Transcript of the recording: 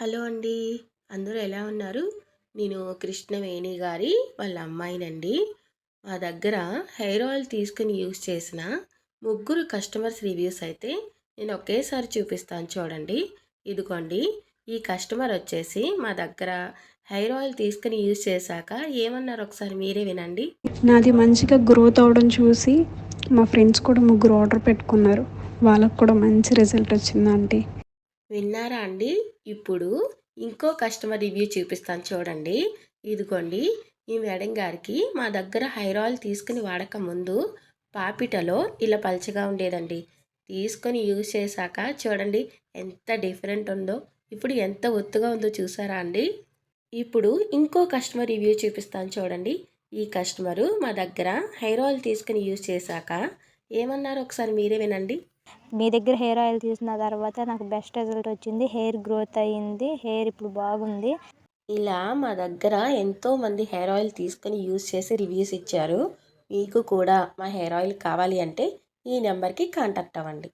Hello అండి. అందరూ ఎలా ఉన్నారు? నేను కృష్ణవేణి గారి వాళ్ళ అమ్మాయినండి. మా దగ్గర హెయిర్ ఆయిల్ తీసుకుని యూజ్ చేసిన ముగ్గురు కస్టమర్స్ రివ్యూస్ అయితే నేను ఒకేసారి చూపిస్తాను చూడండి. ఇదిగోండి ఈ కస్టమర్ వచ్చేసి మా దగ్గర హెయిర్ ఆయిల్ తీసుకుని యూజ్ చేశాక ఏమన్నారు ఒకసారి మీరే వినండి. నాది మంచిగా గ్రోత్ అవడం చూసి మా ఫ్రెండ్స్ కూడా ముగ్గురు ఆర్డర్ పెట్టుకున్నారు. వాళ్ళకు కూడా మంచి రిజల్ట్ వచ్చింది ఆంటీ. విన్నారా అండి? ఇప్పుడు ఇంకో కస్టమర్ రివ్యూ చూపిస్తాను చూడండి. ఇదిగోండి ఈ మేడం గారికి మా దగ్గర హెయిర్ ఆయిల్ తీసుకుని వాడక ముందు పాపిటలో ఇలా పలచగా ఉండేదండి. తీసుకొని యూజ్ చేశాక చూడండి ఎంత డిఫరెంట్ ఉందో ఇప్పుడు ఎంత ఒత్తుగా ఉందో చూసారా అండి? ఇప్పుడు ఇంకో కస్టమర్ రివ్యూ చూపిస్తాను చూడండి. ఈ కస్టమరు మా దగ్గర హెయిర్ ఆయిల్ తీసుకుని యూజ్ చేశాక ఏమన్నారు? ఒకసారి మీరే వినండి. మీ దగ్గర హెయిర్ ఆయిల్ తీసిన తర్వాత నాకు బెస్ట్ రిజల్ట్ వచ్చింది. హెయిర్ గ్రోత్ అయ్యింది. హెయిర్ ఇప్పుడు బాగుంది. ఇలా మా దగ్గర ఎంతో మంది హెయిర్ ఆయిల్ తీసుకొని యూజ్ చేసి రివ్యూస్ ఇచ్చారు. మీకు కూడా మా హెయిర్ ఆయిల్ కావాలి అంటే ఈ నెంబర్కి కాంటాక్ట్ అవ్వండి.